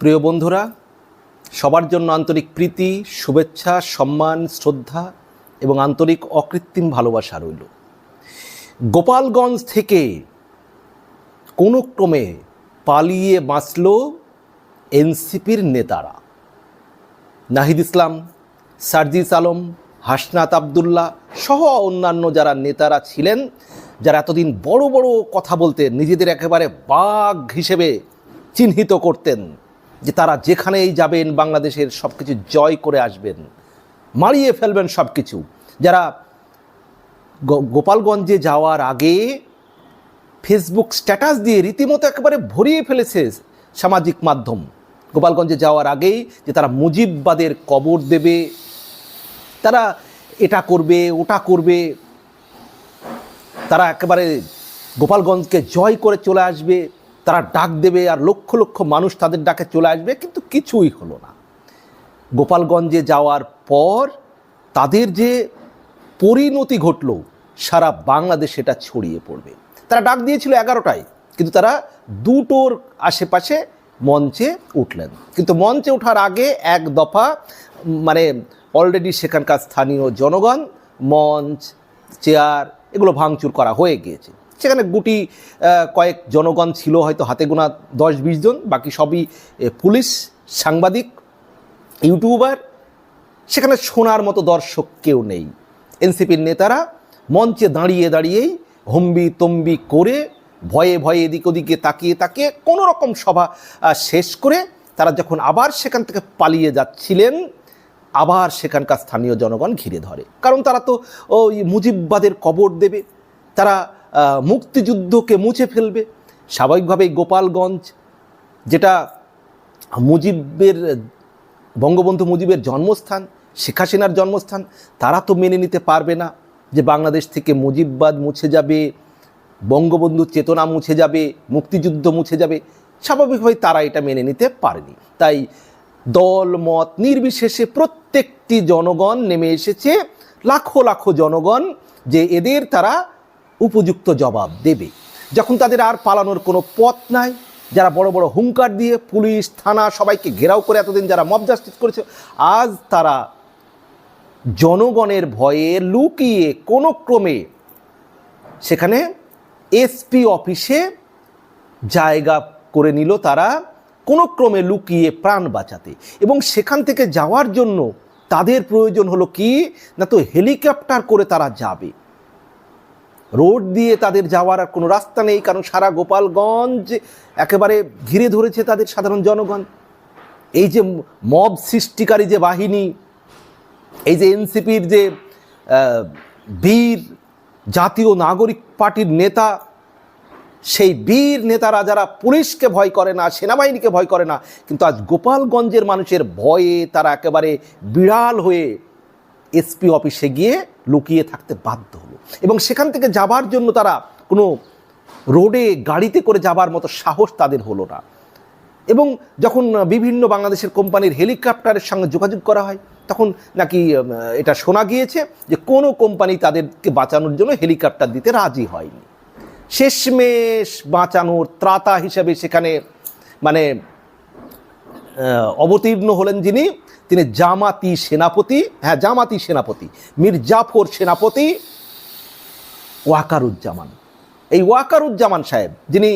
প্রিয় বন্ধুরা, সবার জন্য আন্তরিক প্রীতি, শুভেচ্ছা, সম্মান, শ্রদ্ধা এবং আন্তরিক অকৃত্রিম ভালোবাসা রইল। গোপালগঞ্জ থেকে কোনো ক্রমে পালিয়ে বাঁচল এনসিপির নেতারা। নাহিদ ইসলাম, সার্জিস আলম, হাসনাত আবদুল্লাহ সহ অন্যান্য যারা নেতারা ছিলেন, যারা এতদিন বড় বড় কথা বলতেন নিজেদের একেবারে বাঘ হিসেবে চিহ্নিত করতেন। যে তারা যেখানেই যাবেন বাংলাদেশের সব কিছু জয় করে আসবেন। মারিয়ে ফেলবেন সব কিছু যারা গোপালগঞ্জে যাওয়ার আগে ফেসবুক স্ট্যাটাস দিয়ে রীতিমতো একেবারে ভরিয়ে ফেলেছে সামাজিক মাধ্যম। গোপালগঞ্জে যাওয়ার আগেই যে তারা মুজিববাদের কবর দেবে, তারা এটা করবে, ওটা করবে, তারা একেবারে গোপালগঞ্জকে জয় করে চলে আসবে। তারা ডাক দেবে আর লক্ষ লক্ষ মানুষ তাদের ডাকে চলে আসবে, কিন্তু কিছুই হলো না। গোপালগঞ্জে যাওয়ার পর তাদের যে পরিণতি ঘটল, সারা বাংলাদেশ এটা ছড়িয়ে পড়বে। তারা ডাক দিয়েছিল এগারোটায়, কিন্তু তারা দুটোর আশেপাশে মঞ্চে উঠলেন। কিন্তু মঞ্চে ওঠার আগে এক দফা মানে অলরেডি সেখানকার স্থানীয় জনগণ, মঞ্চ, চেয়ার, এগুলো ভাঙচুর করা হয়ে গিয়েছে। সেখানে গুটি কয়েক জনগণ ছিল, হয়তো হাতে গোনা দশ বিশ জন, বাকি সবই পুলিশ, সাংবাদিক, ইউটিউবার। সেখানে শোনার মতো দর্শক কেউ নেই। এনসিপির নেতারা মঞ্চে দাঁড়িয়ে দাঁড়িয়েই হম্বি তম্বি করে, ভয়ে ভয়ে এদিক ওদিকে তাকিয়ে তাকিয়ে কোনো রকম সভা শেষ করে তারা যখন আবার সেখান থেকে পালিয়ে যাচ্ছিলেন, আবার সেখানকার স্থানীয় জনগণ ঘিরে ধরে। কারণ তারা তো ওই মুজিববাদের কবর দেবে। তারা মুক্তিযুদ্ধকে মুছে ফেলবে। স্বাভাবিকভাবেই গোপালগঞ্জ, যেটা মুজিবের, বঙ্গবন্ধু মুজিবের জন্মস্থান, শেখ হাসিনার জন্মস্থান, তারা তো মেনে নিতে পারবে না যে বাংলাদেশ থেকে মুজিববাদ মুছে যাবে বঙ্গবন্ধুর চেতনা মুছে যাবে, মুক্তিযুদ্ধ মুছে যাবে। স্বাভাবিকভাবেই তারা এটা মেনে নিতে পারেনি। তাই দল, মত নির্বিশেষে প্রত্যেকটি জনগণ নেমে এসেছে, লাখো লাখো জনগণ যে এদের তারা উপযুক্ত জবাব দেবে। যখন তাদের আর পালানোর কোনো পথ নাই, যারা বড় বড় হুঙ্কার দিয়ে পুলিশ, থানা সবাইকে ঘেরাও করে এতদিন যারা মব জাস্টিস করেছে, আজ তারা জনগণের ভয়ে লুকিয়ে কোনো ক্রমে সেখানে এসপি অফিসে জায়গা করে নিল তারা, কোনো ক্রমে লুকিয়ে প্রাণ বাঁচাতে। এবং সেখান থেকে যাওয়ার জন্য তাদের প্রয়োজন হলো কি? না তো হেলিকপ্টার করে তারা যাবে। রোড দিয়ে তাদের যাওয়ার আর কোনো রাস্তা নেই, কারণ সারা গোপালগঞ্জ একেবারে ঘিরে ধরেছে তাদের সাধারণ জনগণ। এই যে মব সৃষ্টিকারী যে বাহিনী, এই যে এনসিপির যে বীর জাতীয় নাগরিক পার্টির নেতা, সেই বীর নেতারা যারা পুলিশকে ভয় করে না, সেনাবাহিনীকে ভয় করে না, কিন্তু আজ গোপালগঞ্জের মানুষের ভয়ে তারা একেবারে বিড়াল হয়ে এসপি অফিসে গিয়ে লুকিয়ে থাকতে বাধ্য হলো। এবং সেখান থেকে যাবার জন্য তারা কোনো রোডে গাড়িতে করে যাবার মতো সাহস তাদের হলো না। এবং যখন বিভিন্ন বাংলাদেশের কোম্পানির হেলিকপ্টারের সঙ্গে যোগাযোগ করা হয়, তখন নাকি এটা শোনা গিয়েছে যে কোনো কোম্পানি তাদেরকে বাঁচানোর জন্য হেলিকপ্টার দিতে রাজি হয়নি। শেষমেশ বাঁচানোর ত্রাতা হিসেবে সেখানে মানে অবতীর্ণ হলেন যিনি, তিনি জামাতি সেনাপতি হ্যাঁ জামাতি সেনাপতি মীর জাফর সেনাপতি ওয়াকারুজ্জামান। এই ওয়াকারুজ্জামান সাহেব, যিনি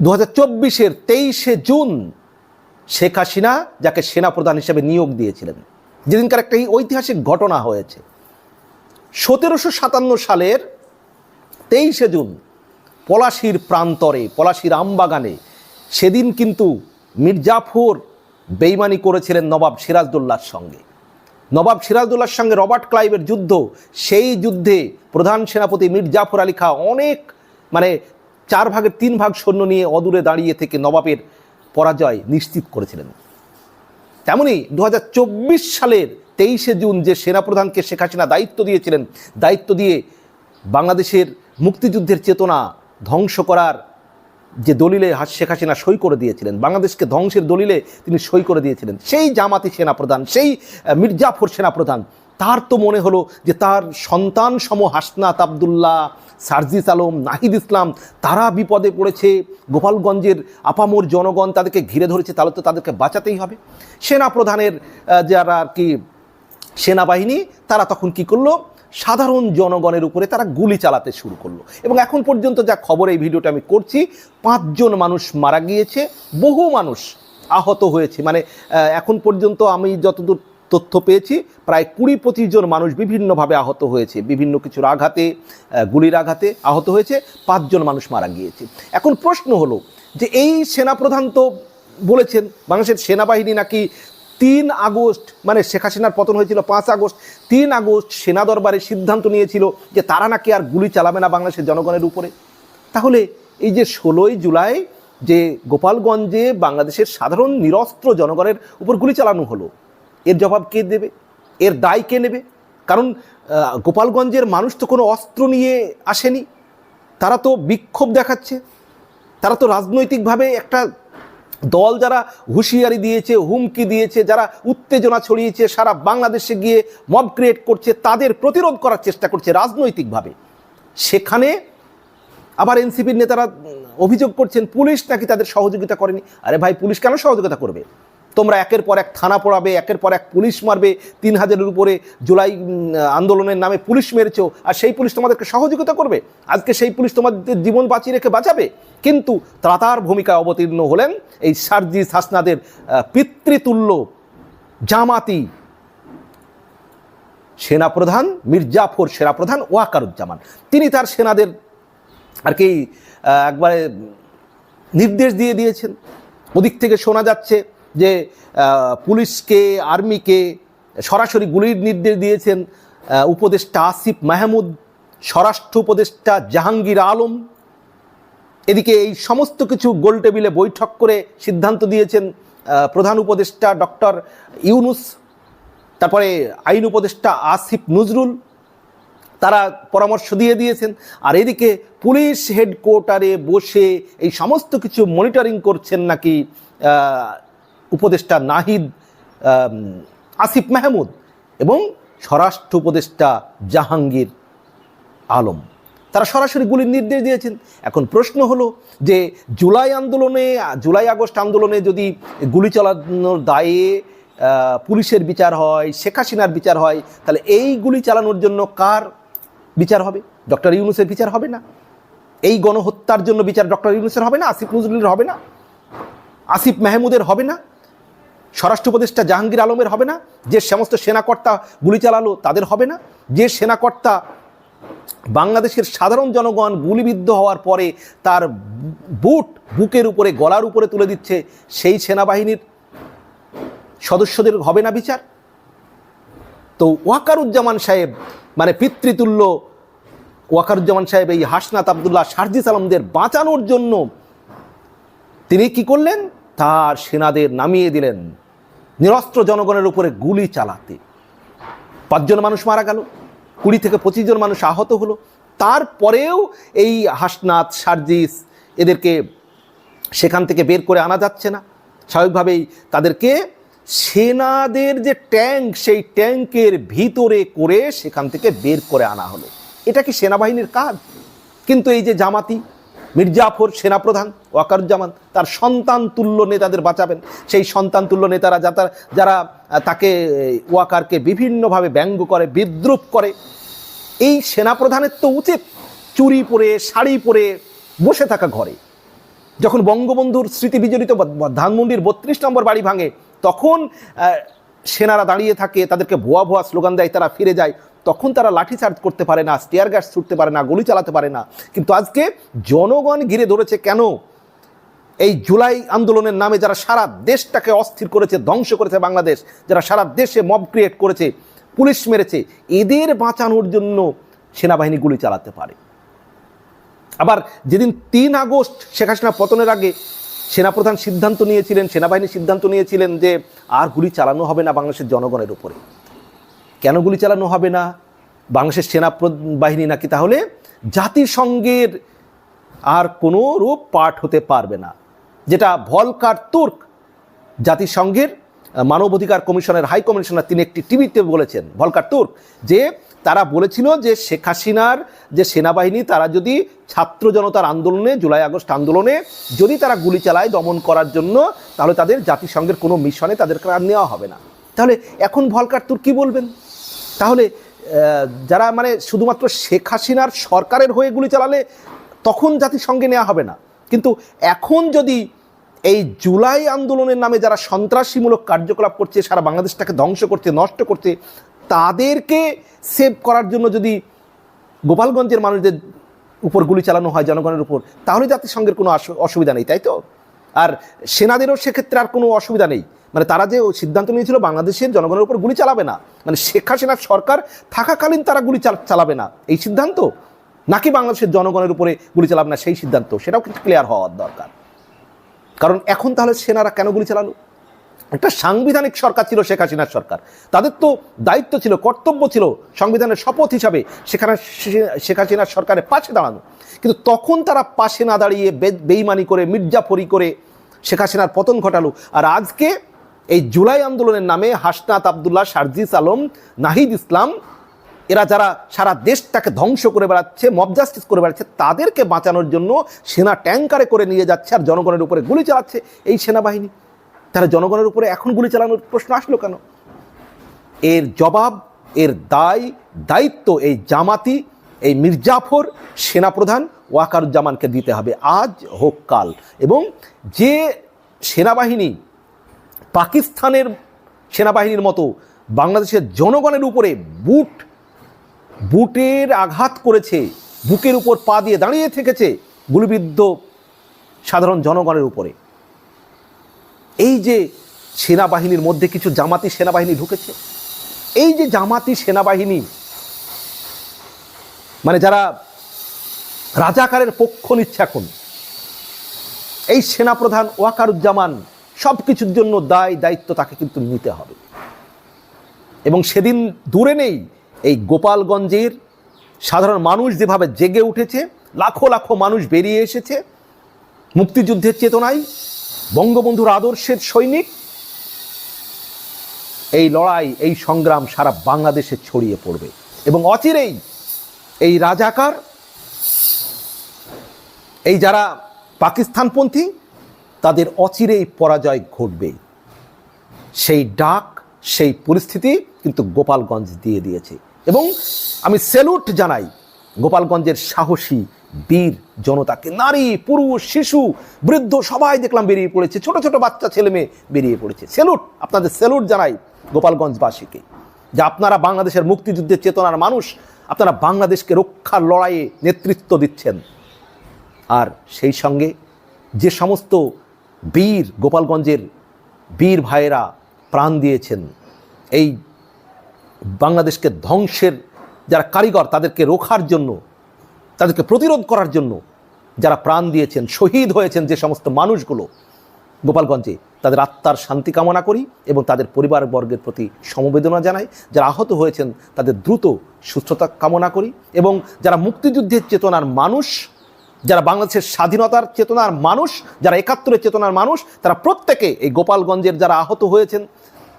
দু হাজার চব্বিশের তেইশে জুন শেখ হাসিনা, যাকে সেনাপ্রধান হিসেবে নিয়োগ দিয়েছিলেন, যেদিনকার একটা ঐতিহাসিক ঘটনা হয়েছে, সতেরোশো সাতান্ন সালের তেইশে জুন পলাশির প্রান্তরে, পলাশির আমবাগানে সেদিন কিন্তু মির্জাফর বেইমানি করেছিলেন নবাব সিরাজদৌল্লার সঙ্গে। নবাব সিরাজদৌল্লার সঙ্গে রবার্ট ক্লাইভের যুদ্ধ, সেই যুদ্ধে প্রধান সেনাপতি মীর জাফর আলী খা অনেক মানে চার ভাগের তিন ভাগ সৈন্য নিয়ে অদূরে দাঁড়িয়ে থেকে নবাবের পরাজয় নিশ্চিত করেছিলেন। তেমনি দু সালের তেইশে জুন যে সেনাপ্রধানকে শেখ হাসিনা দায়িত্ব দিয়েছিলেন, দায়িত্ব দিয়ে বাংলাদেশের মুক্তিযুদ্ধের চেতনা ধ্বংস করার যে দলিলে শেখ হাসিনা সই করে দিয়েছিলেন, বাংলাদেশকে ধ্বংসের দলিলে তিনি সই করে দিয়েছিলেন, সেই জামাতি সেনাপ্রধান, সেই মির্জাফর সেনাপ্রধান, তার তো মনে হলো যে তার সন্তান সম হাসনাত আবদুল্লাহ, সার্জিস আলম, নাহিদ ইসলাম, তারা বিপদে পড়েছে, গোপালগঞ্জের আপামোর জনগণ তাদেরকে ঘিরে ধরেছে, তাহলে তো তাদেরকে বাঁচাতেই হবে। সেনাপ্রধানের যারা আর কি সেনাবাহিনী, তারা তখন কি করল? সাধারণ জনগণের উপরে তারা গুলি চালাতে শুরু করল। এবং এখন পর্যন্ত যা খবর, এই ভিডিওটা আমি করছি, পাঁচজন মানুষ মারা গিয়েছে, বহু মানুষ আহত হয়েছে। মানে এখন পর্যন্ত আমি যতদূর তথ্য পেয়েছি, প্রায় কুড়ি পঁচিশ জন মানুষ বিভিন্নভাবে আহত হয়েছে। বিভিন্ন কিছুর আঘাতে গুলির আঘাতে আহত হয়েছে, পাঁচজন মানুষ মারা গিয়েছে। এখন প্রশ্ন হলো যে, এই সেনাপ্রধান তো বলেছেন, বাংলাদেশের সেনাবাহিনী নাকি তিন আগস্ট মানে শেখ হাসিনার পতন হয়েছিল পাঁচ আগস্ট, তিন আগস্ট সেনা দরবারে সিদ্ধান্ত নিয়েছিল যে তারা নাকি আর গুলি চালাবে না বাংলাদেশের জনগণের উপরে। তাহলে এই যে ষোলোই জুলাই যে গোপালগঞ্জে বাংলাদেশের সাধারণ নিরস্ত্র জনগণের উপর গুলি চালানো হলো, এর জবাব কে দেবে? এর দায় কে নেবে? কারণ গোপালগঞ্জের মানুষ তো কোনো অস্ত্র নিয়ে আসেনি। তারা তো বিক্ষোভ দেখাচ্ছে। তারা তো রাজনৈতিকভাবে একটা দল যারা হুঁশিয়ারি দিয়েছে, হুমকি দিয়েছে, যারা উত্তেজনা ছড়িয়েছে, সারা বাংলাদেশে গিয়ে মব ক্রিয়েট করছে, তাদের প্রতিরোধ করার চেষ্টা করছে রাজনৈতিকভাবে। সেখানে আবার এনসিপির নেতারা অভিযোগ করছেন, পুলিশ নাকি তাদের সহযোগিতা করেনি। আরে ভাই, পুলিশ কেন সহযোগিতা করবে? তোমরা একের পর এক থানা পড়াবে, একের পর এক পুলিশ মারবে, তিন হাজারের উপরে জুলাই আন্দোলনের নামে পুলিশ মেরেছো, আর সেই পুলিশ তোমাদেরকে সহযোগিতা করবে। আজকে সেই পুলিশ তোমাদের জীবন বাঁচিয়ে রেখে বাঁচাবে। কিন্তু ত্রাতার ভূমিকায় অবতীর্ণ হলেন এই সার্জিস হাসনাদের পিতৃতুল্য জামাতি সেনাপ্রধান মির্জাফর সেনাপ্রধান ওয়াকারুজ্জামান। তিনি তার সেনাদের আর কি একবারে নির্দেশ দিয়ে দিয়েছেন। ওদিক থেকে শোনা যাচ্ছে যে পুলিশকে, আর্মিকে সরাসরি গুলির নির্দেশ দিয়েছেন উপদেষ্টা আসিফ মাহমুদ, স্বরাষ্ট্র উপদেষ্টা জাহাঙ্গীর আলম। এদিকে এই সমস্ত কিছু গোল টেবিলে বৈঠক করে সিদ্ধান্ত দিয়েছেন প্রধান উপদেষ্টা ডক্টর ইউনুস, তারপরে আইন উপদেষ্টা আসিফ নজরুল, তারা পরামর্শ দিয়ে দিয়েছেন। আর এদিকে পুলিশ হেডকোয়ার্টারে বসে এই সমস্ত কিছু মনিটরিং করছেন নাকি উপদেষ্টা নাহিদ আসিফ মাহমুদ এবং স্বরাষ্ট্র উপদেষ্টা জাহাঙ্গীর আলম। তারা সরাসরি গুলির নির্দেশ দিয়েছেন। এখন প্রশ্ন হলো যে জুলাই আন্দোলনে, জুলাই আগস্ট আন্দোলনে যদি গুলি চালানোর দায়ে পুলিশের বিচার হয়, শেখ হাসিনার বিচার হয়, তাহলে এই গুলি চালানোর জন্য কার বিচার হবে? ডক্টর ইউনুসের বিচার হবে না? এই গণহত্যার জন্য বিচার ডক্টর ইউনুসের হবে না? আসিফ নজরুলের হবে না? আসিফ মাহমুদের হবে না? স্বরাষ্ট্র উপদেষ্টা জাহাঙ্গীর আলমের হবে না, যে সমস্ত সেনাকর্তা গুলি চালালো তাদের হবে না, যে সেনাকর্তা বাংলাদেশের সাধারণ জনগণ গুলিবিদ্ধ হওয়ার পরে তার বুট বুকের উপরে, গলার উপরে তুলে দিচ্ছে সেই সেনাবাহিনীর সদস্যদের হবে না বিচার। তো ওয়াকারুজ্জামান সাহেব মানে পিতৃতুল্য ওয়াকারুজ্জামান সাহেব, এই হাসনাত আবদুল্লাহ সার্জিস আলমদের বাঁচানোর জন্য তিনি কি করলেন? তার সেনাদের নামিয়ে দিলেন। নিরস্ত্র জনগণের উপরে গুলি চালাতে। পাঁচজন মানুষ মারা গেল, কুড়ি থেকে পঁচিশ জন মানুষ আহত হলো। তারপরেও এই হাসনাথ সার্জিস এদেরকে সেখান থেকে বের করে আনা যাচ্ছে না। স্বাভাবিকভাবেই তাদেরকে সেনাদের যে ট্যাঙ্ক, সেই ট্যাঙ্কের ভিতরে করে সেখান থেকে বের করে আনা হলো। এটা কি সেনাবাহিনীর কাজ? কিন্তু এই যে জামাতি মির্জাফর সেনাপ্রধান ওয়াকারুজ্জামান, তার সন্তান তুল্য নেতাদের বাঁচাবেন। সেই সন্তান তুল্য নেতারা যারা যারা তাকে ওয়াকারকে বিভিন্নভাবে ব্যঙ্গ করে, বিদ্রুপ করে, এই সেনাপ্রধানের তো উচিত চুরি পরে, শাড়ি পরে বসে থাকা ঘরে। যখন বঙ্গবন্ধুর স্মৃতি বিজড়িত ধানমন্ডির বত্রিশ নম্বর বাড়ি ভাঙে, তখন সেনারা দাঁড়িয়ে থাকে, তাদেরকে ভুয়া ভুয়া স্লোগান দেয়, তারা ফিরে যায়। তখন তারা লাঠিচার্জ করতে পারে না, স্টিয়ার গ্যাস ছুটতে পারে না, গুলি চালাতে পারে না। কিন্তু আজকে জনগণ ঘিরে ধরেছে কেন? এই জুলাই আন্দোলনের নামে যারা সারা দেশটাকে অস্থির করেছে, ধ্বংস করেছে বাংলাদেশ, যারা সারা দেশে মব ক্রিয়েট করেছে, পুলিশ মেরেছে, এদের বাঁচানোর জন্য সেনাবাহিনী গুলি চালাতে পারে। আবার যেদিন তিন আগস্ট শেখ হাসিনা পতনের আগে সেনাপ্রধান সিদ্ধান্ত নিয়েছিলেন, সেনাবাহিনী সিদ্ধান্ত নিয়েছিলেন যে আর গুলি চালানো হবে না বাংলাদেশের জনগণের উপরে। কেন গুলি চালানো হবে না? বাংলাদেশের সেনা বাহিনী নাকি তাহলে জাতিসংঘের আর কোনো রূপ পাঠ হতে পারবে না? যেটা ভলকার তুর্ক জাতিসংঘের মানবাধিকার কমিশনের, হাই কমিশনার তিনি একটি টিভিতে বলেছেন, ভলকার তুর্ক, যে তারা বলেছিল যে শেখ হাসিনার যে সেনাবাহিনী, তারা যদি ছাত্র জনতার আন্দোলনে, জুলাই আগস্ট আন্দোলনে যদি তারা গুলি চালায় দমন করার জন্য, তাহলে তাদের জাতিসংঘের কোনো মিশনে তাদেরকে আর নেওয়া হবে না। তাহলে এখন ভলকার তুর্ক কী বলবেন? তাহলে যারা মানে শুধুমাত্র শেখ হাসিনার সরকারের হয়ে গুলি চালালে তখন জাতিসংঘে নেওয়া হবে না। কিন্তু এখন যদি এই জুলাই আন্দোলনের নামে যারা সন্ত্রাসীমূলক কার্যকলাপ করছে, সারা বাংলাদেশটাকে ধ্বংস করছে, নষ্ট করছে, তাদেরকে সেভ করার জন্য যদি গোপালগঞ্জের মানুষদের উপর গুলি চালানো হয় জনগণের উপর, তাহলে জাতিসংঘের কোনো অসুবিধা নেই, তাই তো? আর সেনাদেরও সেক্ষেত্রে আর কোনো অসুবিধা নেই। মানে তারা যে সিদ্ধান্ত নিয়েছিল বাংলাদেশের জনগণের উপর গুলি চালাবে না মানে শেখ হাসিনার সরকার থাকাকালীন তারা গুলি চাল- চালাবে না, এই সিদ্ধান্ত? নাকি বাংলাদেশের জনগণের উপরে গুলি চালাবে না সেই সিদ্ধান্ত? সেটাও কিন্তু ক্লিয়ার হওয়ার দরকার। কারণ এখন তাহলে সেনারা কেন গুলি চালালো? একটা সাংবিধানিক সরকার ছিল শেখ হাসিনার সরকার। তাদের তো দায়িত্ব ছিল, কর্তব্য ছিল সংবিধানের শপথ হিসাবে সেখানে শেখ হাসিনার সরকারের পাশে দাঁড়ানো। কিন্তু তখন তারা পাশে না দাঁড়িয়ে বেইমানি করে, মির্জাফরি করে শেখ হাসিনার পতন ঘটালো। আর আজকে এই জুলাই আন্দোলনের নামে হাসনাত আবদুল্লাহ, শারজিস আলম, নাহিদ ইসলাম, এরা যারা সারা দেশটাকে ধ্বংস করে বেড়াচ্ছে মব জাস্টিস করে বেড়াচ্ছে, তাদেরকে বাঁচানোর জন্য সেনা ট্যাঙ্কারে করে নিয়ে যাচ্ছে আর জনগণের উপরে গুলি চালাচ্ছে এই সেনাবাহিনী। তারা জনগণের উপরে এখন গুলি চালানোর প্রশ্ন আসলো কেন? এর জবাব, এর দায়, দায়িত্ব এই জামাতি, এই মির্জাফর সেনাপ্রধান ওয়াকারুজ্জামানকে দিতে হবে। আজ হোক কাল। এবং যে সেনাবাহিনী পাকিস্তানের সেনাবাহিনীর মতো বাংলাদেশের জনগণের উপরে বুট, বুটের আঘাত করেছে, বুকের উপর পা দিয়ে দাঁড়িয়ে থেকেছে গুলিবিদ্ধ সাধারণ জনগণের উপরে। এই যে সেনাবাহিনীর মধ্যে কিছু জামাতি সেনাবাহিনী ঢুকেছে, এই যে জামাতি সেনাবাহিনী মানে যারা রাজাকারের পক্ষ নিচ্ছে এখন, এই সেনাপ্রধান ওয়াকারুজ্জামান সব কিছুর জন্য দায়, দায়িত্ব তাকে কিন্তু নিতে হবে। এবং সেদিন দূরে নেই এই গোপালগঞ্জের সাধারণ মানুষ যেভাবে জেগে উঠেছে, লাখো লাখো মানুষ বেরিয়ে এসেছে, মুক্তিযুদ্ধের চেতনায়, বঙ্গবন্ধুর আদর্শের সৈনিক, এই লড়াই, এই সংগ্রাম সারা বাংলাদেশে ছড়িয়ে পড়বে। এবং অচিরেই এই রাজাকার, এই যারা পাকিস্তানপন্থী তাদের অচিরেই পরাজয় ঘটবে সেই ডাক, সেই পরিস্থিতি কিন্তু গোপালগঞ্জ দিয়ে দিয়েছে। এবং আমি সেলুট জানাই, গোপালগঞ্জের সাহসী, বীর জনতাকে। নারী, পুরুষ, শিশু, বৃদ্ধ, সবাই দেখলাম বেরিয়ে পড়েছে। ছোট ছোট বাচ্চা, ছেলে মেয়ে বেরিয়ে পড়েছে। সেলুট আপনাদের সেলুট জানাই গোপালগঞ্জবাসীকে, যে আপনারা বাংলাদেশের মুক্তিযুদ্ধের চেতনার মানুষ, আপনারা বাংলাদেশকে রক্ষার লড়াইয়ে নেতৃত্ব দিচ্ছেন। আর সেই সঙ্গে যে সমস্ত বীর, গোপালগঞ্জের বীর ভাইয়েরা প্রাণ দিয়েছেন। এই বাংলাদেশকে ধ্বংসের যারা কারিগর, তাদেরকে রোখার জন্য, তাদেরকে প্রতিরোধ করার জন্য যারা প্রাণ দিয়েছেন, শহীদ হয়েছেন যে সমস্ত মানুষগুলো গোপালগঞ্জে, তাদের আত্মার শান্তি কামনা করি এবং তাদের পরিবারবর্গের প্রতি সমবেদনা জানাই। যারা আহত হয়েছেন, তাদের দ্রুত সুস্থতা কামনা করি এবং যারা মুক্তিযুদ্ধের চেতনার মানুষ যারা বাংলাদেশের স্বাধীনতার চেতনার মানুষ, যারা একাত্তরের চেতনার মানুষ, তারা প্রত্যেকে এই গোপালগঞ্জের যারা আহত হয়েছেন,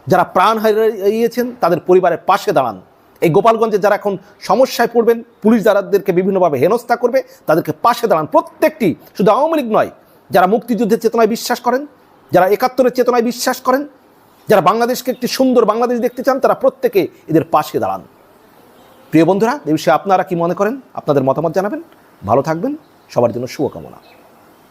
যারা প্রাণ হারিয়েছেন, তাদের পরিবারের পাশে দাঁড়ান। এই গোপালগঞ্জে যারা এখন সমস্যায় পড়বেন, পুলিশ যারাদেরকে বিভিন্নভাবে হেনস্থা করবে, তাদেরকে পাশে দাঁড়ান। প্রত্যেকটি, শুধু আওয়ামী লীগ নয়, যারা মুক্তিযুদ্ধের চেতনায় বিশ্বাস করেন, যারা একাত্তরের চেতনায় বিশ্বাস করেন, যারা বাংলাদেশকে একটি সুন্দর বাংলাদেশ দেখতে চান, তারা প্রত্যেকে এদের পাশে দাঁড়ান। প্রিয় বন্ধুরা, এ বিষয়ে আপনারা কি মনে করেন? আপনাদের মতামত জানাবেন। ভালো থাকবেন। সবার জন্য শুভকামনা।